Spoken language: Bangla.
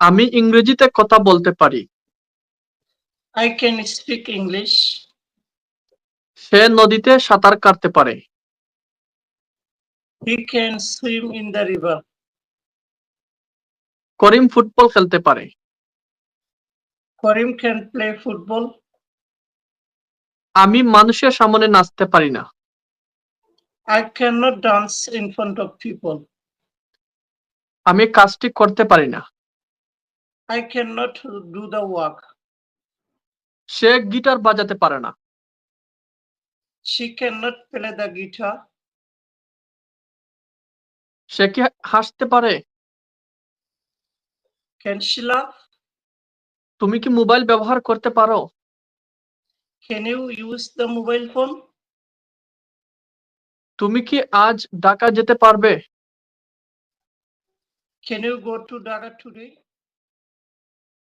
আমি ইংরেজিতে কথা বলতে পারি। আই ক্যান স্পিক ইংলিশ সে নদীতে সাঁতার কাটতে পারে। He can swim in the river Karim football খেলতে পারে। করিম ক্যান প্লে ফুটবল আমি মানুষের সামনে নাচতে পারি না। I can not dance in front of people আমি কাজটি করতে পারি না। I cannot do the work. সে গিটার বাজাতে পারে না She cannot play the guitar. সে কি হাসতে পারে Can she laugh? তুমি কি মোবাইল ব্যবহার করতে পারো Can you use the mobile phone? তুমি কি আজ ঢাকা যেতে পারবে Can you go to Dhaka today?